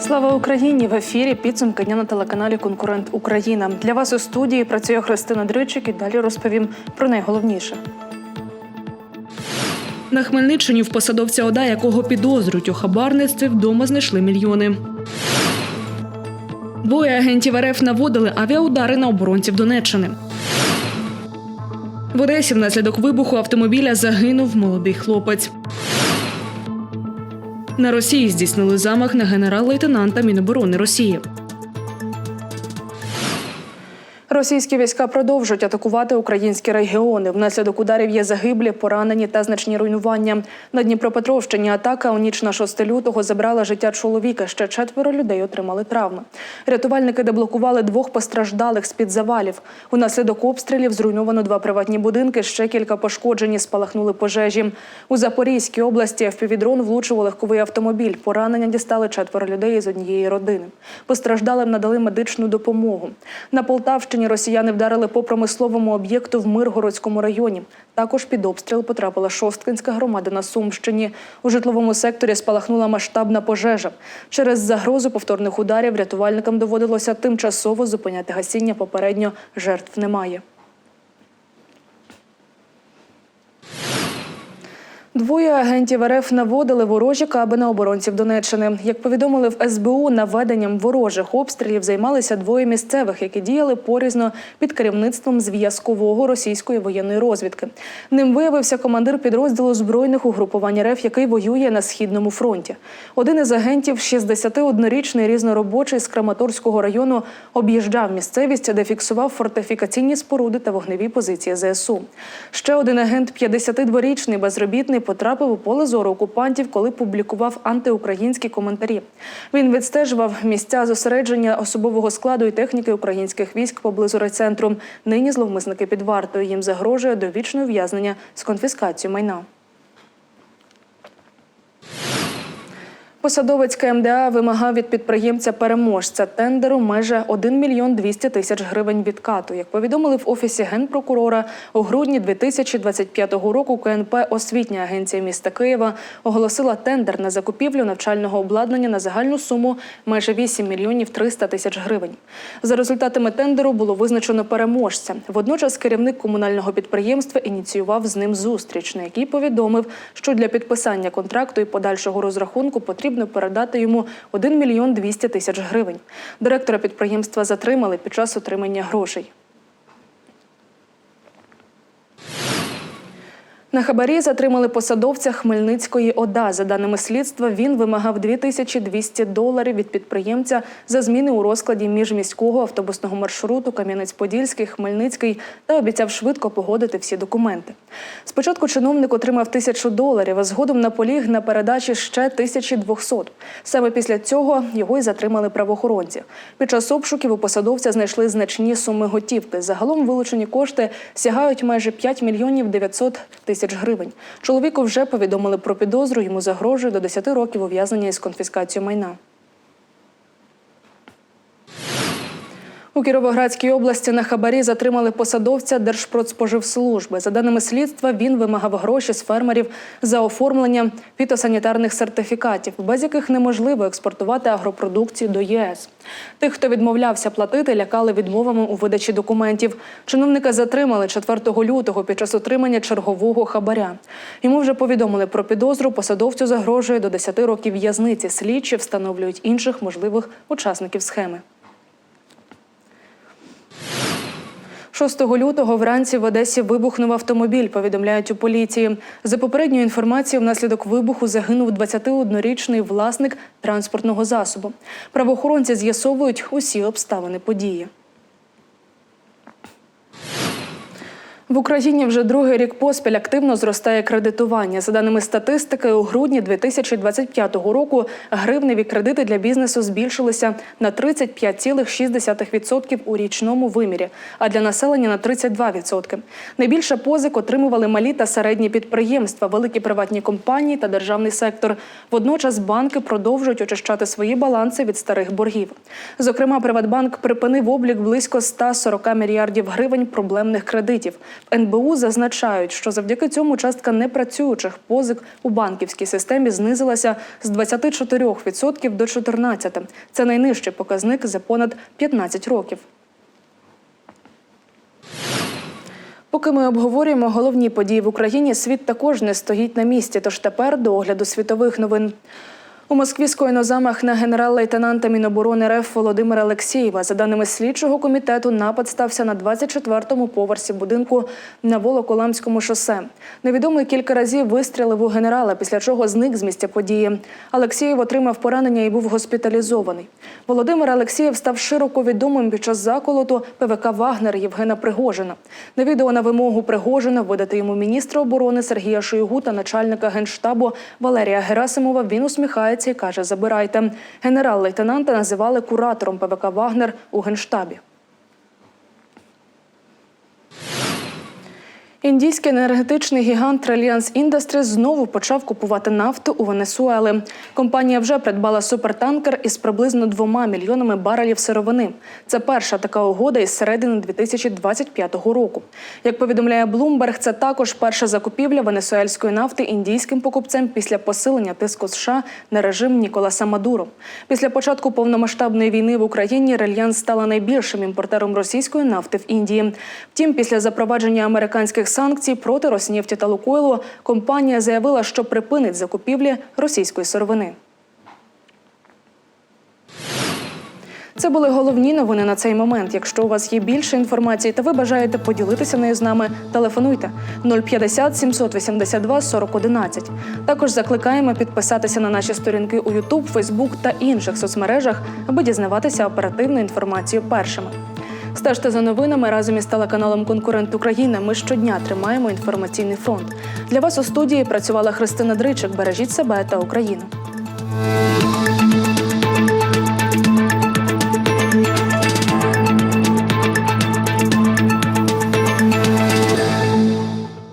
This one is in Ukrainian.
Слава Україні! В ефірі підсумки дня на телеканалі Конкурент Україна. Для вас у студії працює Христина Дричик і далі розповім про найголовніше. На Хмельниччині в посадовця ОДА, якого підозрюють у хабарництві, вдома знайшли мільйони. Двоє агентів РФ наводили авіаудари на оборонців Донеччини. В Одесі внаслідок вибуху автомобіля загинув молодий хлопець. На Росії здійснили замах на генерал-лейтенанта Міноборони Росії. Російські війська продовжують атакувати українські регіони. Внаслідок ударів є загиблі, поранені та значні руйнування. На Дніпропетровщині атака у ніч на 6 лютого забрала життя чоловіка. Ще четверо людей отримали травми. Рятувальники деблокували двох постраждалих з під завалів. Унаслідок обстрілів зруйновано два приватні будинки. Ще кілька пошкоджені спалахнули пожежі. У Запорізькій області впівдрон влучив легковий автомобіль. Поранення дістали четверо людей з однієї родини. Постраждалим надали медичну допомогу. На Полтавщині росіяни вдарили по промисловому об'єкту в Миргородському районі. Також під обстріл потрапила Шосткинська громада на Сумщині. У житловому секторі спалахнула масштабна пожежа. Через загрозу повторних ударів рятувальникам доводилося тимчасово зупиняти гасіння. Попередньо жертв немає. Двоє агентів РФ наводили ворожі каби на оборонців Донеччини. Як повідомили в СБУ, наведенням ворожих обстрілів займалися двоє місцевих, які діяли порізно під керівництвом зв'язкового російської воєнної розвідки. Ним виявився командир підрозділу збройних угрупувань РФ, який воює на східному фронті. Один із агентів, 61-річний різноробочий з Краматорського району, об'їжджав місцевість, де фіксував фортифікаційні споруди та вогневі позиції ЗСУ. Ще один агент, 52-річний безробітний, потрапив у поле зору окупантів, коли публікував антиукраїнські коментарі. Він відстежував місця зосередження особового складу і техніки українських військ поблизу райцентру. Нині зловмисники під вартою їм загрожує довічне ув'язнення з конфіскацією майна. Посадовець КМДА вимагав від підприємця переможця тендеру майже 1 мільйон 200 тисяч гривень відкату. Як повідомили в офісі генпрокурора, у грудні 2025 року КНП Освітня агенція міста Києва оголосила тендер на закупівлю навчального обладнання на загальну суму майже 8 мільйонів 300 тисяч гривень. За результатами тендеру було визначено переможця. Водночас керівник комунального підприємства ініціював з ним зустріч, на якій повідомив, що для підписання контракту і подальшого розрахунку потрібно передати йому 1 мільйон 200 тисяч гривень. Директора підприємства затримали під час отримання грошей. На хабарі затримали посадовця Хмельницької ОДА. За даними слідства, він вимагав 2200 доларів від підприємця за зміни у розкладі міжміського автобусного маршруту Кам'янець-Подільський, Хмельницький та обіцяв швидко погодити всі документи. Спочатку чиновник отримав тисячу доларів, а згодом наполіг на передачі ще 1200. Саме після цього його й затримали правоохоронці. Під час обшуків у посадовця знайшли значні суми готівки. Загалом вилучені кошти сягають майже 5 мільйонів 900 тисяч гривень. Чоловіку вже повідомили про підозру. Йому загрожує до 10 років ув'язнення із конфіскацією майна. У Кіровоградській області на хабарі затримали посадовця Держпродспоживслужби. За даними слідства, він вимагав гроші з фермерів за оформлення фітосанітарних сертифікатів, без яких неможливо експортувати агропродукцію до ЄС. Тих, хто відмовлявся платити, лякали відмовами у видачі документів. Чиновника затримали 4 лютого під час отримання чергового хабаря. Йому вже повідомили про підозру. Посадовцю загрожує до 10 років в'язниці. Слідчі встановлюють інших можливих учасників схеми. 6 лютого вранці в Одесі вибухнув автомобіль, повідомляють у поліції. За попередньою інформацією, внаслідок вибуху загинув 21-річний власник транспортного засобу. Правоохоронці з'ясовують усі обставини події. В Україні вже другий рік поспіль активно зростає кредитування. За даними статистики, у грудні 2025 року гривневі кредити для бізнесу збільшилися на 35,6% у річному вимірі, а для населення на 32%. Найбільше позик отримували малі та середні підприємства, великі приватні компанії та державний сектор. Водночас банки продовжують очищати свої баланси від старих боргів. Зокрема, Приватбанк припинив облік близько 140 мільярдів гривень проблемних кредитів. В НБУ зазначають, що завдяки цьому частка непрацюючих позик у банківській системі знизилася з 24% до 14%. Це найнижчий показник за понад 15 років. Поки ми обговорюємо головні події в Україні, світ також не стоїть на місці. Тож тепер до огляду світових новин. У Москві скоєно замах на генерал-лейтенанта Міноборони РФ Володимира Олексєєва. За даними слідчого комітету, напад стався на 24-му поверсі будинку на Волоколамському шосе. Невідомий кілька разів вистрілив у генерала, після чого зник з місця події. Олексєєв отримав поранення і був госпіталізований. Володимир Олексєєв став широко відомим під час заколоту ПВК Вагнер Євгена Пригожина. На відео на вимогу Пригожина видати йому міністра оборони Сергія Шойгу та начальника генштабу Валерія Герасимова. Він усміхається і каже: Забирайте. Генерал-лейтенанта називали куратором ПВК Вагнер у генштабі. Індійський енергетичний гігант Reliance Industries знову почав купувати нафту у Венесуели. Компанія вже придбала супертанкер із приблизно двома мільйонами барелів сировини. Це перша така угода із середини 2025 року. Як повідомляє Bloomberg, це також перша закупівля венесуельської нафти індійським покупцем після посилення тиску США на режим Ніколаса Мадуро. Після початку повномасштабної війни в Україні Reliance стала найбільшим імпортером російської нафти в Індії. Втім, після запровадження американських санкцій проти Роснефті та Лукойлу компанія заявила, що припинить закупівлі російської сировини. Це були головні новини на цей момент. Якщо у вас є більше інформації та ви бажаєте поділитися нею з нами, телефонуйте 050 782 4011. Також закликаємо підписатися на наші сторінки у YouTube, Facebook та інших соцмережах, аби дізнаватися оперативну інформацію першими. Стежте за новинами разом із телеканалом Конкурент Україна. Ми щодня тримаємо інформаційний фронт. Для вас у студії працювала Христина Дричик. Бережіть себе та Україну.